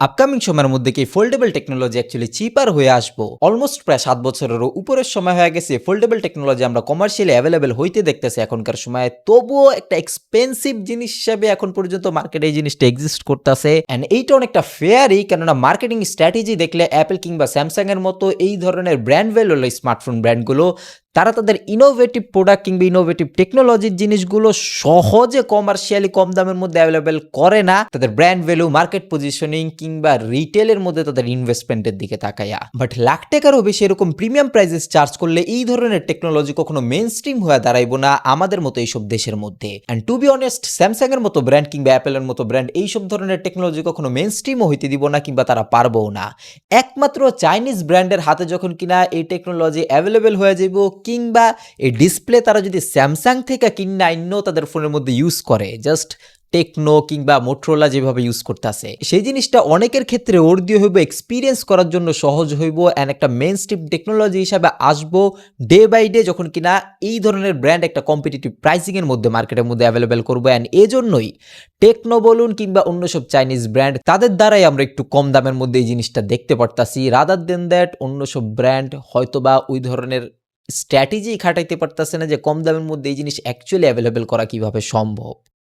Upcoming সময়ের মধ্যে কি ফোল্ডেবল টেকনোলজি অ্যাকচুয়ালি চিপার হয়ে আসব? অলমোস্ট প্রায় সাত বছরেরও উপরের সময় হয়ে গেছে। ফোল্ডেবল টেকনোলজি আমরা কমার্শিয়ালি অ্যাভেলেবেল হইতে দেখতেছি এখনকার সময়। তবুও একটা এক্সপেন্সিভ জিনিস হিসাবে এখন পর্যন্ত মার্কেটে এই জিনিসটা এক্সিস্ট করতেছে। অ্যান্ড এইটা অনেকটা ফেয়ারই কেননা মার্কেটিং স্ট্র্যাটেজি দেখলে অ্যাপেল কিংবা স্যামসাং এর মতো এই ধরনের ব্র্যান্ড ভ্যালু স্মার্টফোন ব্র্যান্ডগুলো তারা তাদের ইনোভেটিভ প্রোডাক্ট কিংবা ইনোভেটিভ টেকনোলজির জিনিসগুলো সহজে কমার্শিয়ালি কম দামের মধ্যে অ্যাভেলেবেল করে না, তাদের ব্র্যান্ড ভ্যালু মার্কেট পজিশনিং কিংবা রিটেলের মধ্যে তাদের ইনভেস্টমেন্টের দিকে তাকায়া। বাট লাখ টাকারও বেশি এরকম প্রিমিয়াম প্রাইসেস চার্জ করলে এই ধরনের টেকনোলজি কখনো মেন স্ট্রিম হয়ে দাঁড়াইবো না আমাদের মতো এইসব দেশের মধ্যে। And to be honest Samsung এর মতো ব্র্যান্ড কিংবা অ্যাপেলের মতো ব্র্যান্ড এইসব ধরনের টেকনোলজি কখনো মেন স্ট্রিমও হইতে দিব না কিংবা তারা পারবও না। একমাত্র চাইনিজ ব্র্যান্ডের হাতে যখন কিনা এই টেকনোলজি অ্যাভেলেবেল হয়ে যাইব কিংবা এই ডিসপ্লে তারা যদি স্যামসাং থেকে কিনা অন্য তাদের ফোনের মধ্যে ইউজ করে। জাস্ট টেকনো কিংবা মোটরোলা যেভাবে ইউজ করতেছে সেই জিনিসটা অনেকের ক্ষেত্রে ওর দিয়ে হইব এক্সপিরিয়েন্স করার জন্য সহজ হইব অ্যান্ড একটা মেন স্ট্রিম টেকনোলজি হিসাবে আসব ডে বাই ডে যখন কিনা এই ধরনের ব্র্যান্ড একটা কম্পিটিটিভ প্রাইসিংয়ের মধ্যে মার্কেটের মধ্যে অ্যাভেলেবেল করব অ্যান্ড এজন্যই টেকনো বলুন কিংবা অন্য সব চাইনিজ ব্র্যান্ড তাদের দ্বারাই আমরা একটু কম দামের মধ্যে এই জিনিসটা দেখতে পারতাছি। রাদার দেন দ্যাট অন্য সব ব্র্যান্ড হয়তোবা ওই ধরনের স্ট্র্যাটেজি খাটাইতে পারতেছে না যে কম দামের মধ্যে এই জিনিস অ্যাকচুয়ালি অ্যাভেলেবেল করা কীভাবে সম্ভব।